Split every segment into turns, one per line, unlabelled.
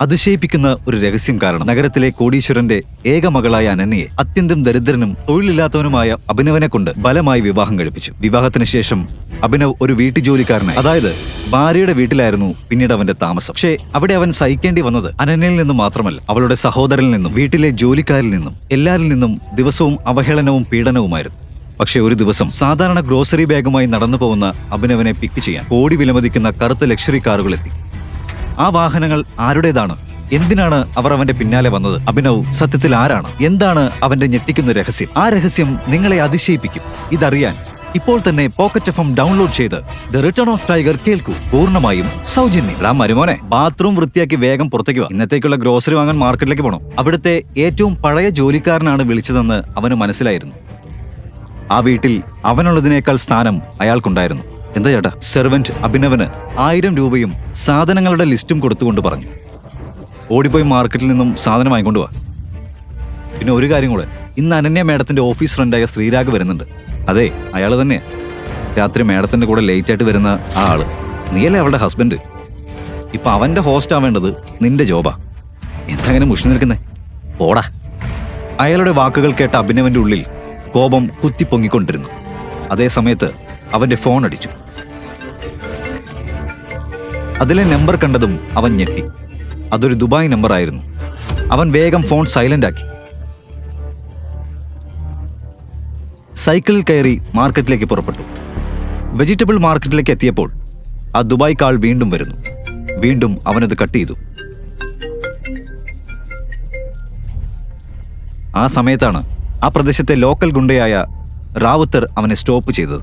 അതിശയിപ്പിക്കുന്ന ഒരു രഹസ്യം കാരണം നഗരത്തിലെ കോടീശ്വരന്റെ ഏക മകളായ അനന്യയെ അത്യന്തം ദരിദ്രനും തൊഴിലില്ലാത്തവനുമായ അഭിനവനെ കൊണ്ട് ബലമായി വിവാഹം കഴിപ്പിച്ചു. വിവാഹത്തിന് ശേഷം അഭിനവ് ഒരു വീട്ടുജോലിക്കാരനായി. അതായത് ഭാര്യയുടെ വീട്ടിലായിരുന്നു പിന്നീട് അവന്റെ താമസം. പക്ഷേ അവിടെ അവൻ സഹിക്കേണ്ടി വന്നത് അനന്യയിൽ നിന്നും മാത്രമല്ല അവളുടെ സഹോദരനിൽ നിന്നും വീട്ടിലെ ജോലിക്കാരിൽ നിന്നും എല്ലാവരിൽ നിന്നും ദിവസവും അവഹേളനവും പീഡനവുമായിരുന്നു. പക്ഷേ ഒരു ദിവസം സാധാരണ ഗ്രോസറി ബാഗുമായി നടന്നു പോകുന്ന അഭിനവനെ പിക്ക് ചെയ്യാൻ കോടി വിലമതിക്കുന്ന കറുത്ത ലക്ഷറി കാറുകൾ എത്തി ആ വാഹനങ്ങൾ ആരുടേതാണ്? എന്തിനാണ് അവർ അവന്റെ പിന്നാലെ വന്നത്? അഭിനവ് സത്യത്തിൽ ആരാണ്? എന്താണ് അവന്റെ ഞെട്ടിക്കുന്ന രഹസ്യം? ആ രഹസ്യം നിങ്ങളെ അതിശയിപ്പിക്കും. ഇതറിയാൻ ഇപ്പോൾ തന്നെ പോക്കറ്റ് എഫ് എം ഡൗൺലോഡ് ചെയ്ത് ദ റിട്ടേൺ ഓഫ് ടൈഗർ കേൾക്കൂ. പൂർണമായും സൗജന്യം. മരുമോനെ ബാത്റൂം വൃത്തിയാക്കി വേഗം പുറത്തേക്ക് വാ. ഇന്നത്തേക്കുള്ള ഗ്രോസറി വാങ്ങാൻ മാർക്കറ്റിലേക്ക് പോകണം അവിടുത്തെ ഏറ്റവും പഴയ ജോലിക്കാരനാണ് വിളിച്ചതെന്ന് അവന് മനസ്സിലായിരുന്നു. ആ വീട്ടിൽ അവനുള്ളതിനേക്കാൾ സ്ഥാനം അയാൾക്കുണ്ടായിരുന്നു. എന്താ ചേട്ടാ? സെർവന്റ് അഭിനവന് ആയിരം രൂപയും സാധനങ്ങളുടെ ലിസ്റ്റും കൊടുത്തുകൊണ്ട് പറഞ്ഞു. ഓടിപ്പോയി മാർക്കറ്റിൽ നിന്നും സാധനം വാങ്ങിക്കൊണ്ട് വാ. പിന്നെ ഒരു കാര്യം കൂടെ. ഇന്ന് അനന്യ മേഡത്തിന്റെ ഓഫീസ് ഫ്രണ്ടായ ശ്രീരാഗ് വരുന്നുണ്ട്. അതെ അയാൾ തന്നെ രാത്രി മേഡത്തിന്റെ കൂടെ ലേറ്റ് ആയിട്ട് വരുന്ന ആ ആൾ. നീയല്ലേ അവളുടെ ഹസ്ബൻഡ് ഇപ്പൊ അവന്റെ ഹോസ്റ്റ് ആവേണ്ടത് നിന്റെ ജോബാ എന്തങ്ങനെ മുഷി നിൽക്കുന്നേ? ഓടാ അയാളുടെ വാക്കുകൾ കേട്ട അഭിനവന്റെ ഉള്ളിൽ കോപം കുത്തിപ്പൊങ്ങിക്കൊണ്ടിരുന്നു. അതേ സമയത്ത് അവന്റെ ഫോൺ അടിച്ചു. അതിലെ നമ്പർ കണ്ടതും അവൻ ഞെട്ടി. അതൊരു ദുബായ് നമ്പർ ആയിരുന്നു. അവൻ വേഗം ഫോൺ സൈലന്റ് ആക്കി. സൈക്കിളിൽ കയറി മാർക്കറ്റിലേക്ക് പുറപ്പെട്ടു. വെജിറ്റബിൾ മാർക്കറ്റിലേക്ക് എത്തിയപ്പോൾ ആ ദുബായ് കാൾ വീണ്ടും വരുന്നു. വീണ്ടും അവനത് കട്ട് ചെയ്തു. ആ സമയത്താണ് ആ പ്രദേശത്തെ ലോക്കൽ ഗുണ്ടയായ റാവുത്തർ അവനെ സ്റ്റോപ്പ് ചെയ്തത്.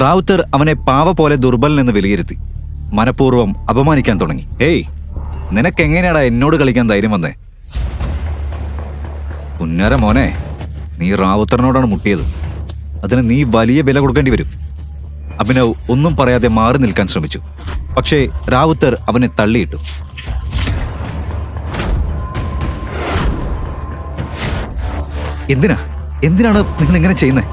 റാവുത്തർ അവനെ പാവ പോലെ ദുർബലനെന്ന് വിലയിരുത്തി. മനഃപൂർവം അപമാനിക്കാൻ തുടങ്ങി. ഏയ് നിനക്ക് നിനക്കെങ്ങനെയാടാ എന്നോട് കളിക്കാൻ ധൈര്യം വന്നേ? പുന്നര മോനെ നീ റാവുത്തറിനോടാണ് മുട്ടിയത്. അതിന് നീ വലിയ വില കൊടുക്കേണ്ടി വരും. അഭിനവ് ഒന്നും പറയാതെ മാറി നിൽക്കാൻ ശ്രമിച്ചു. പക്ഷേ റാവുത്തർ അവനെ തള്ളിയിട്ടു. എന്തിനാ? എന്തിനാണ് നിങ്ങൾ ഇങ്ങനെ ചെയ്യുന്നത്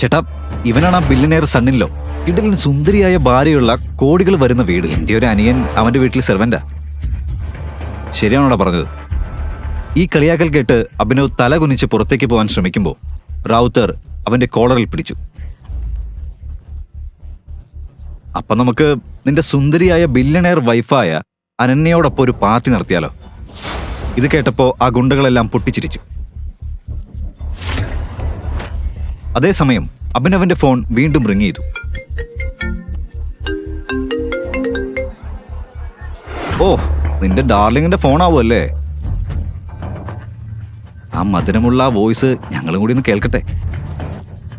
ചേട്ടാ ഇവനാണ് ആ ബില്ലിനെയർ സണ്ണിലോ ഇടലിന് സുന്ദരിയായ ഭാര്യയുള്ള കോടികൾ വരുന്ന വീട്. എന്റെ ഒരു അനിയൻ അവന്റെ വീട്ടിൽ സെർവന്റാ ശരിയാണോടാ പറഞ്ഞത്? ഈ കളിയാക്കൽ കേട്ട് അഭിനവ് തല കുനിച്ച് പുറത്തേക്ക് പോകാൻ ശ്രമിക്കുമ്പോൾ റാവുത്തർ അവന്റെ കോളറിൽ പിടിച്ചു. അപ്പൊ നമുക്ക് നിന്റെ സുന്ദരിയായ ബില്ലണയർ വൈഫായ അനന്യയോടൊപ്പം ഒരു പാർട്ടി നടത്തിയാലോ? ഇത് കേട്ടപ്പോ ആ ഗുണ്ടകളെല്ലാം പൊട്ടിച്ചിരിച്ചു. അതേസമയം അഭിനവന്റെ ഫോൺ വീണ്ടും റിങ് ചെയ്തു. ഓ നിന്റെ ഡാർലിങ്ങിന്റെ ഫോൺ ആവുമല്ലേ ആ മധുരമുള്ള ആ വോയിസ് ഞങ്ങളും കൂടി ഒന്ന് കേൾക്കട്ടെ.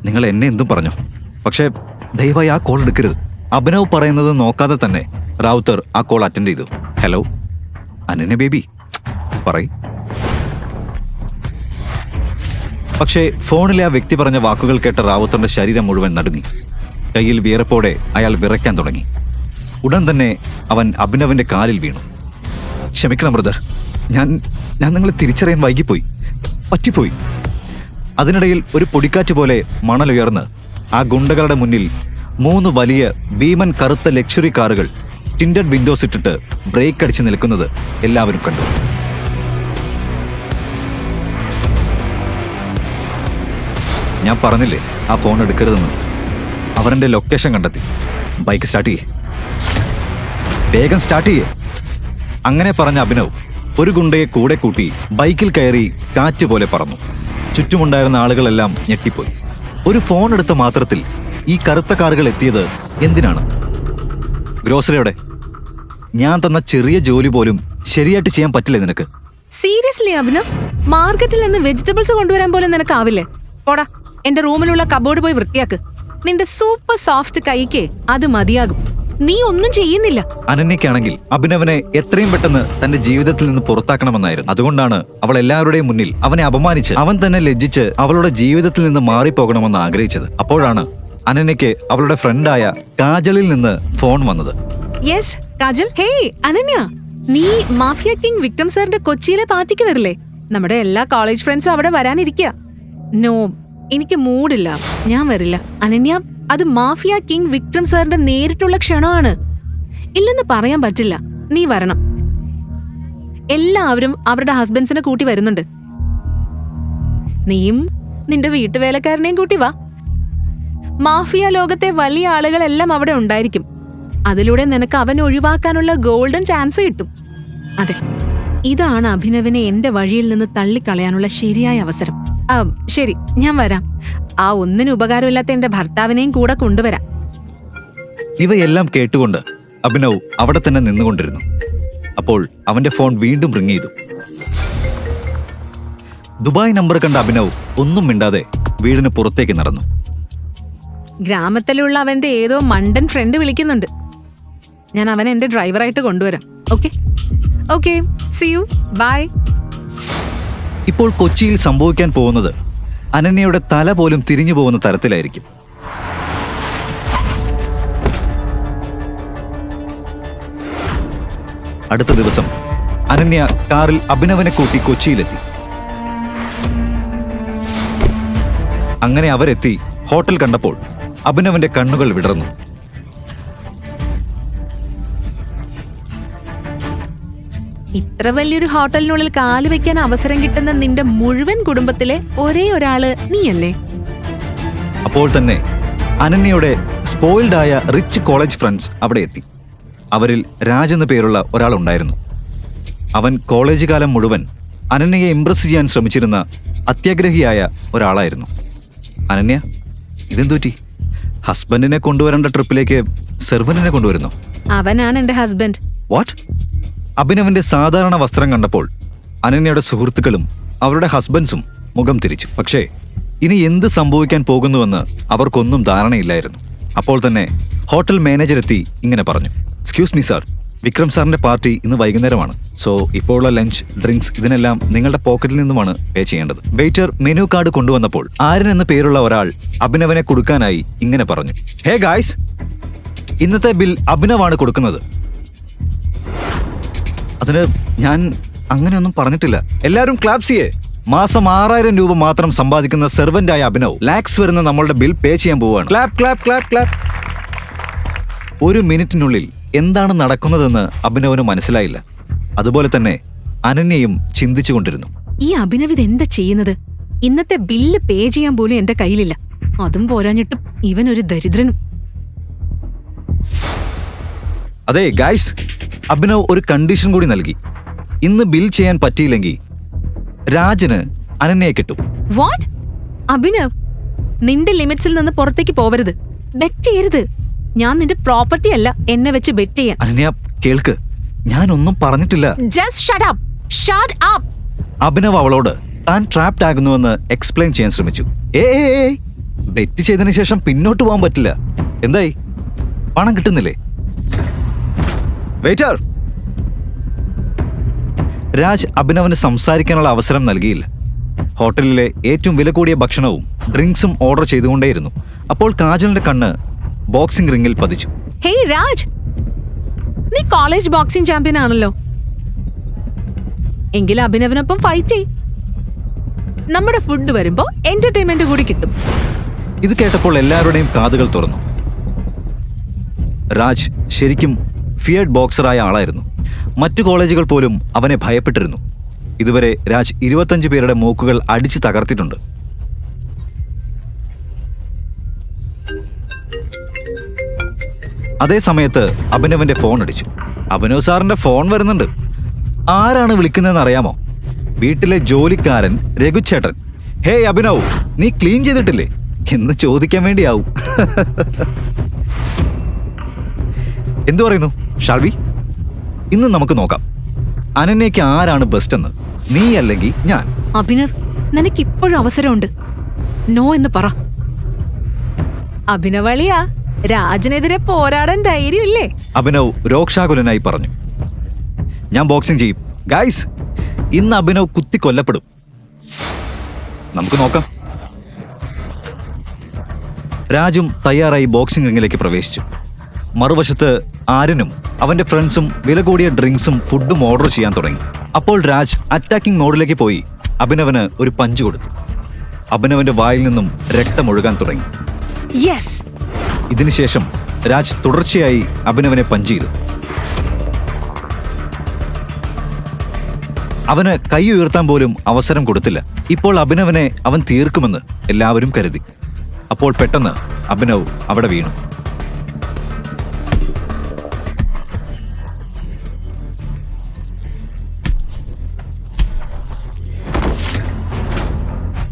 നിങ്ങൾ എന്നെ എന്തും പറഞ്ഞു? പക്ഷേ ദയവായി ആ കോൾ എടുക്കരുത്. അഭിനവ് പറയുന്നത് നോക്കാതെ തന്നെ റാവുത്തർ ആ കോൾ അറ്റൻഡ് ചെയ്തു. ഹലോ അനന്യ ബേബി പറയ്. പക്ഷേ ഫോണിലെ ആ വ്യക്തി പറഞ്ഞ വാക്കുകൾ കേട്ട റാവുത്തറിന്റെ ശരീരം മുഴുവൻ നടുങ്ങി. കയ്യിൽ വിയറപ്പോടെ അയാൾ വിറയ്ക്കാൻ തുടങ്ങി. ഉടൻ തന്നെ അവൻ അഭിനവിന്റെ കാലിൽ വീണു. ക്ഷമിക്കണം ബ്രദർ. ഞാൻ ഞാൻ നിങ്ങളെ തിരിച്ചറിയാൻ വൈകിപ്പോയി. പറ്റിപ്പോയി. അതിനിടയിൽ ഒരു പൊടിക്കാറ്റ് പോലെ മണലുയർന്ന് ആ ഗുണ്ടകളുടെ മുന്നിൽ മൂന്ന് വലിയ ഭീമൻ കറുത്ത ലക്ഷറി കാറുകൾ ടിൻഡഡ് വിൻഡോസ് ഇട്ടിട്ട് ബ്രേക്ക് അടിച്ച് നിൽക്കുന്നത് എല്ലാവരും കണ്ടു. ഞാൻ പറഞ്ഞില്ലേ ആ ഫോൺ എടുക്കരുതെന്ന്. അവരെ ലൊക്കേഷൻ കണ്ടെത്തി. ബൈക്ക് സ്റ്റാർട്ട് ചെയ്യേ. വേഗം സ്റ്റാർട്ട് ചെയ്യേ. അങ്ങനെ പറഞ്ഞ അഭിനവ് ഒരു ഗുണ്ടയെ കൂടെ കൂട്ടി ബൈക്കിൽ കയറി കാറ്റ് പോലെ പറന്നു. ചുറ്റുമുണ്ടായിരുന്ന ആളുകളെല്ലാം ഞെട്ടിപ്പോയി. ഒരു ഫോൺ എടുത്ത മാത്രത്തിൽ ഈ കറുത്ത കാറുകൾ എത്തിയത് എന്തിനാണ്? ഗ്രോസറിയുടെ ഞാൻ തന്ന ചെറിയ ജോലി പോലും ശരിയായിട്ട് ചെയ്യാൻ പറ്റില്ല നിനക്ക്?
സീരിയസ്ലി അഭിനവ്? മാർക്കറ്റിൽ നിന്ന് വെജിറ്റബിൾസ് കൊണ്ടുവരാൻ പോലും നിനക്കാവില്ലേ? പോടാ. എന്റെ റൂമിലുള്ള കബോർഡ് പോയി വൃത്തിയാക്ക്. നിന്റെ സൂപ്പർ സോഫ്റ്റ് കൈക്ക് അത് മതിയാകും. നീ ഒന്നും ചെയ്യുന്നില്ല.
അനന്യക്കാണെങ്കിൽ അഭിനവനെ എത്രയും പെട്ടെന്ന് തന്റെ ജീവിതത്തിൽ നിന്ന് പുറത്താക്കണമെന്നായിരുന്നു. അതുകൊണ്ടാണ് അവൾ എല്ലാവരുടെയും മുന്നിൽ അവനെ അപമാനിച്ച് അവൻ തന്നെ ലജ്ജിച്ച് അവളുടെ ജീവിതത്തിൽ നിന്ന് മാറിപ്പോകണമെന്ന് ആഗ്രഹിച്ചത്. അപ്പോഴാണ് അനന്യയ്ക്ക് അവളുടെ ഫ്രണ്ടായ കാജലിൽ നിന്ന് ഫോൺ വന്നത്.
യെസ് കാജൽ. ഹേയ് അനന്യ. നീ മാഫിയ കിങ് വിക്രം സാറിന്റെ കൊച്ചിയിലെ പാർട്ടിക്ക് വരില്ലേ? നമ്മുടെ എല്ലാ കോളേജ് ഫ്രണ്ട്സും അവിടെ വരാനിരിക്കുക നോ എനിക്ക് മൂടില്ല. ഞാൻ വരില്ല. അനന്യ അത് മാഫിയ കിങ് വിക്രം സാറിന്റെ നേരിട്ടുള്ള ക്ഷണമാണ്. ഇല്ലെന്ന് പറയാൻ പറ്റില്ല. നീ വരണം. എല്ലാവരും അവരുടെ ഹസ്ബൻഡ്സിനെ കൂട്ടി വരുന്നുണ്ട്. നീയും നിന്റെ വീട്ടുവേലക്കാരനെയും കൂട്ടി വാ. മാഫിയ ലോകത്തെ വലിയ ആളുകളെല്ലാം അവിടെ ഉണ്ടായിരിക്കും. അതിലൂടെ നിനക്ക് അവൻ ഒഴിവാക്കാനുള്ള ഗോൾഡൻ ചാൻസ് കിട്ടും. അതെ. ഇതാണ് അഭിനവിനെ എന്റെ വഴിയിൽ നിന്ന് തള്ളിക്കളയാനുള്ള ശരിയായ അവസരം. ശരി ഞാൻ വരാം. ആ ഒന്നിന് ഉപകാരമില്ലാത്ത എന്റെ ഭർത്താവിനെയും കൂടെ കൊണ്ടുവരാം.
ഇവയെല്ലാം കേട്ടുകൊണ്ട് അഭിനവ് അവിടെ തന്നെ നിന്നുകൊണ്ടിരുന്നു. അപ്പോൾ അവന്റെ ഫോൺ വീണ്ടും റിങ് ചെയ്തു. ദുബായ് നമ്പർ കണ്ട അഭിനവ് ഒന്നും മിണ്ടാതെ വീടിന് പുറത്തേക്ക് നടന്നു.
ഗ്രാമത്തിലുള്ള അവന്റെ ഏതോ മണ്ടൻ ഫ്രണ്ട് വിളിക്കുന്നുണ്ട്. ഞാൻ അവനെ എന്റെ ഡ്രൈവറായിട്ട് കൊണ്ടുവരാം. Okay okay see you bye
ഇപ്പോൾ കൊച്ചിയിൽ സംഭവിക്കാൻ പോകുന്നത് അനന്യയുടെ തല പോലും തിരിഞ്ഞു പോകുന്ന തരത്തിലായിരിക്കും. അടുത്ത ദിവസം അനന്യ കാറിൽ അഭിനവനെ കൂട്ടി കൊച്ചിയിലെത്തി. അങ്ങനെ അവരെത്തി ഹോട്ടൽ കണ്ടപ്പോൾ അഭിനവന്റെ കണ്ണുകൾ വിടർന്നു.
ഇത്ര വലിയൊരു ഹോട്ടലിനുള്ളിൽ കാൽ വെക്കാൻ അവസരം കിട്ടുന്ന നിന്റെ മുഴുവൻ കുടുംബത്തിലെ ഒരേ ഒരാൾ നീയല്ലേ?
അപ്പോൾ തന്നെ അനന്യയുടെ സ്പോയിൽഡ് ആയ റിച്ച് കോളേജ് ഫ്രണ്ട്സ് അവിടെ എത്തി. അവരിൽ രാജ് എന്ന പേരുള്ള ഒരാളുണ്ടായിരുന്നു അവൻ കോളേജ് കാലം മുഴുവൻ അനന്യയെ ഇംപ്രസ് ചെയ്യാൻ ശ്രമിച്ചിരുന്ന അത്യാഗ്രഹിയായ ഒരാളായിരുന്നു. അനന്യ ഇതെന്തുറ്റി ഹസ്ബൻഡിനെ കൊണ്ടുവരേണ്ട ട്രിപ്പിലേക്ക് സെർവന്റിനെ കൊണ്ടുവരുന്നു?
അവനാണ് എന്റെ ഹസ്ബൻഡ്.
വാട്ട് അഭിനവന്റെ സാധാരണ വസ്ത്രം കണ്ടപ്പോൾ അനന്യയുടെ സുഹൃത്തുക്കളും അവരുടെ ഹസ്ബൻഡ്സും മുഖം തിരിച്ചു. പക്ഷേ ഇനി എന്ത് സംഭവിക്കാൻ പോകുന്നുവെന്ന് അവർക്കൊന്നും ധാരണയില്ലായിരുന്നു. അപ്പോൾ തന്നെ ഹോട്ടൽ മാനേജർ എത്തി ഇങ്ങനെ പറഞ്ഞു. എക്സ്ക്യൂസ് മീ സാർ വിക്രം സാറിന്റെ പാർട്ടി ഇന്ന് വൈകുന്നേരമാണ്. സോ ഇപ്പോഴുള്ള ലഞ്ച് ഡ്രിങ്ക്സ് ഇതിനെല്ലാം നിങ്ങളുടെ പോക്കറ്റിൽ നിന്നുമാണ് പേ ചെയ്യേണ്ടത്. വെയിറ്റർ മെനു കാർഡ് കൊണ്ടുവന്നപ്പോൾ ആര്യൻ എന്ന പേരുള്ള ഒരാൾ അഭിനവനെ കൊടുക്കാനായി ഇങ്ങനെ പറഞ്ഞു. ഹേ ഗായ്സ് ഇന്നത്തെ ബിൽ അഭിനവാണ് കൊടുക്കുന്നത്. അതിന് ഞാൻ അങ്ങനെയൊന്നും പറഞ്ഞിട്ടില്ല. എല്ലാവരും ക്ലാപ്സ് ചെയ്യേ. മാസം ആറായിരം രൂപ മാത്രം സമ്പാദിക്കുന്ന സെർവന്റ് ആയ അഭിനവ്. ലാക്സ് വരുന്ന നമ്മളുടെ ബിൽ പേ ചെയ്യാൻ പോവുകയാണ് ക്ലാപ് ക്ലാപ് ക്ലാപ് ക്ലാപ് ഒരു മിനിറ്റിനുള്ളിൽ എന്താണ് നടക്കുന്നതെന്ന് അഭിനവന് മനസ്സിലായില്ല. അതുപോലെ തന്നെ അനന്യയും ചിന്തിച്ചുകൊണ്ടിരുന്നു
ഈ അഭിനവ് എന്താ ചെയ്യുന്നത്? ഇന്നത്തെ ബില്ല് പേ ചെയ്യാൻ പോലും എന്റെ കയ്യിലില്ല. അതും പോരാഞ്ഞിട്ടും ഇവൻ ഒരു ദരിദ്രനും.
അതെ ഗായ്സ് അഭിനവ് ഒരു കണ്ടീഷൻ കൂടി നൽകി. ഇന്ന് ബിൽ ചെയ്യാൻ പറ്റിയില്ലെങ്കിൽ രാജന് അനന്യയെ കിട്ടും.
വാട്ട് അഭിനവ് നിന്റെ ലിമിറ്റ്സിൽ നിന്ന് പുറത്തേക്ക് പോവരുത്. ബെറ്റ് ചെയ്യരുത്. ഞാൻ നിന്റെ പ്രോപ്പർട്ടി അല്ല എന്നെ വെച്ച് ബെറ്റ് ചെയ്യാൻ.
അനന്യ കേൾക്ക്. ഞാൻ ഒന്നും പറഞ്ഞിട്ടില്ല.
Just shut up shut up
Abhinav അവളോട് താൻ ട്രാപ്ഡ് ആകുന്നുവെന്ന് എക്സ്പ്ലെയിൻ ചെയ്യാൻ ശ്രമിച്ചു. ഏ ബെറ്റ് ചെയ്തതിനു ശേഷം പിന്നോട്ട് പോകാൻ പറ്റില്ല. എന്തായി? പണം കിട്ടുന്നില്ലേ? വെയിറ്റർ രാജ് അഭിനവന് സംസാരിക്കാനുള്ള അവസരം നൽകിയില്ല. ഹോട്ടലിലെ ഏറ്റവും വില കൂടിയ ഭക്ഷണവും ഡ്രിങ്ക്സും ഓർഡർ ചെയ്തുകൊണ്ടേയിരുന്നു. അപ്പോൾ കാജലിന്റെ കണ്ണ് ബോക്സിംഗ് റിംഗിൽ പതിച്ചു.
ഹേയ് രാജ്. നീ കോളേജ് ബോക്സിംഗ് ചാമ്പ്യൻ ആണല്ലോ. എങ്കിൽ അഭിനവനൊപ്പം ഫൈറ്റ് ചെയ്. നമ്മുടെ ഫുഡ് വരുമ്പോ എന്റർടൈൻമെന്റ് കൂടി കിട്ടും.
ഇത് കേട്ടപ്പോൾ എല്ലാവരുടെയും കാതുകൾ തുറന്നു. രാജ് ശരിക്കും ഫിയഡ് ബോക്സറായ ആളായിരുന്നു. മറ്റു കോളേജുകൾ പോലും അവനെ ഭയപ്പെട്ടിരുന്നു. ഇതുവരെ രാജ് ഇരുപത്തഞ്ച് പേരുടെ മൂക്കുകൾ അടിച്ചു തകർത്തിട്ടുണ്ട്. അതേ സമയത്ത് അഭിനവന്റെ ഫോൺ അടിച്ചു. അഭിനവ് സാറിന്റെ ഫോൺ വരുന്നുണ്ട്. ആരാണ് വിളിക്കുന്നതെന്ന് അറിയാമോ? വീട്ടിലെ ജോലിക്കാരൻ രഘുചേട്ടൻ ഹേയ് അഭിനവ് നീ ക്ലീൻ ചെയ്തിട്ടില്ലേ? എന്ന് ചോദിക്കാൻ വേണ്ടിയാവും. എന്തു പറയുന്നു? ഷാൽവി ഇന്ന് നമുക്ക് നോക്കാം. അനന്യയ്ക്ക് ആരാണ് ബെസ്റ്റ് എന്ന് നീ അല്ലെങ്കിൽ ഞാൻ?
അഭിനവ് നിനക്ക് ഇപ്പോഴും അവസരമുണ്ട്. നോ എന്ന് പറ. അഭിനവളിയാ രാജനെതിരെ പോരാടാൻ ധൈര്യമില്ലേ?
അഭിനവ് രോക്ഷാകുലനായി പറഞ്ഞു. ഞാൻ ബോക്സിംഗ് ചെയ്യും. ഗായ്സ് ഇന്ന് അഭിനവ് കുത്തി കൊല്ലപ്പെടും നമുക്ക് നോക്കാം. രാജും തയ്യാറായി ബോക്സിംഗ് റിങ്ങിലേക്ക് പ്രവേശിച്ചു. മറുവശത്ത് ആരനും അവന്റെ ഫ്രണ്ട്സും വില കൂടിയ ഡ്രിങ്ക്സും ഫുഡും ഓർഡർ ചെയ്യാൻ തുടങ്ങി. അപ്പോൾ രാജ് അറ്റാക്കിംഗ് മോഡിലേക്ക് പോയി. അഭിനവന് ഒരു പഞ്ച് കൊടുത്തു. അഭിനവന്റെ വായിൽ നിന്നും രക്തം ഒഴുകാൻ
തുടങ്ങി.
ഇതിനുശേഷം രാജ് തുടർച്ചയായി അഭിനവനെ പഞ്ച് ചെയ്തു. അവന് കൈ ഉയർത്താൻ പോലും അവസരം കൊടുത്തില്ല. ഇപ്പോൾ അഭിനവനെ അവൻ തീർക്കുമെന്ന് എല്ലാവരും കരുതി. അപ്പോൾ പെട്ടെന്ന് അഭിനവ് അവിടെ വീണു.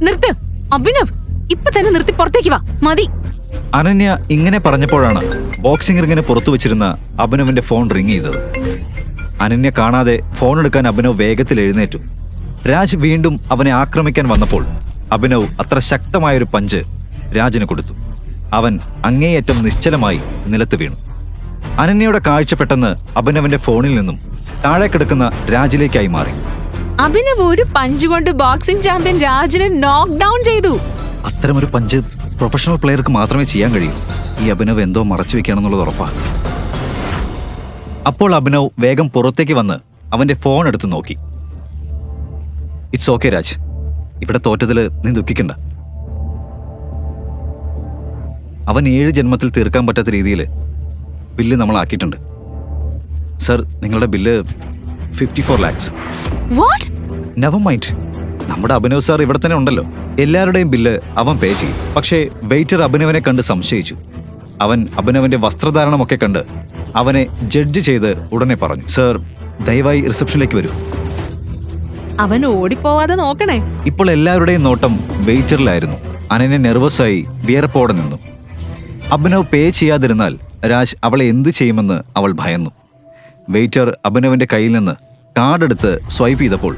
നിർത്ത്. അഭിനവ് ഇപ്പൊ തന്നെ നിർത്തി പുറത്തേക്ക് വാ. മതി.
അനന്യ ഇങ്ങനെ പറഞ്ഞപ്പോഴാണ് ബോക്സിംഗ് റിങ്ങിന് പുറത്തു വെച്ചിരുന്ന അഭിനവിന്റെ ഫോൺ റിങ് ചെയ്തത്. അനന്യ കാണാതെ ഫോൺ എടുക്കാൻ അഭിനവ് വേഗത്തിൽ എഴുന്നേറ്റു. രാജ് വീണ്ടും അവനെ ആക്രമിക്കാൻ വന്നപ്പോൾ അഭിനവ് അത്ര ശക്തമായൊരു പഞ്ച് രാജിന് കൊടുത്തു. അവൻ അങ്ങേയറ്റം നിശ്ചലമായി നിലത്ത് വീണു. അനന്യയുടെ കാഴ്ച പെട്ടെന്ന് അഭിനവന്റെ ഫോണിൽ നിന്നും താഴെ കിടക്കുന്ന രാജിലേക്കായി മാറി.
അഭിനവ് ഒരു പഞ്ച് കൊണ്ട് ബോക്സിംഗ് ചാമ്പ്യൻ രാജനെ നോക്ക് ഡൗൺ ചെയ്തു.
അത്തരമൊരു പഞ്ച് പ്രൊഫഷണൽ പ്ലെയർക്ക് മാത്രമേ ചെയ്യാൻ കഴിയൂ. ഈ അഭിനവ് എന്തോ മറച്ചു വെക്കുകയാണെന്നുള്ളത് ഉറപ്പാ. അപ്പോൾ അഭിനവ് വേഗം പുറത്തേക്ക് വന്ന് അവന്റെ ഫോൺ എടുത്ത് നോക്കി. ഇറ്റ്സ് ഓക്കെ രാജ് ഇവിടെ തോറ്റതിൽ നീ ദുഃഖിക്കണ്ട. അവൻ ഏഴ് ജന്മത്തിൽ തീർക്കാൻ പറ്റാത്ത രീതിയിൽ ബില്ല് നമ്മൾ ആക്കിയിട്ടുണ്ട് സർ നിങ്ങളുടെ bill fifty four lakhs never mind നമ്മുടെ അഭിനവ് സാർ ഇവിടെ തന്നെ ഉണ്ടല്ലോ. എല്ലാവരുടെയും ബില്ല് അവൻ പേ ചെയ്യും. പക്ഷേ വെയിറ്റർ അഭിനവനെ കണ്ട് സംശയിച്ചു. അവൻ അഭിനവന്റെ വസ്ത്രധാരണമൊക്കെ കണ്ട് അവനെ ജഡ്ജ് ചെയ്ത് ഉടനെ പറഞ്ഞു സർ ദയവായി റിസപ്ഷനിലേക്ക് വരൂ.
അവൻ ഓടിപ്പോവാതെ നോക്കണേ.
ഇപ്പോൾ എല്ലാവരുടെയും നോട്ടം വെയിറ്ററിലായിരുന്നു അനനെ നെർവസായി വിയർപ്പോടെ നിന്നു. അഭിനവ് പേ ചെയ്യാതിരുന്നാൽ രാജ് അവളെ എന്ത് ചെയ്യുമെന്ന് അവൾ ഭയന്നു. വെയിറ്റർ അഭിനവിന്റെ കയ്യിൽ നിന്ന് കാർഡെടുത്ത് സ്വൈപ്പ് ചെയ്തപ്പോൾ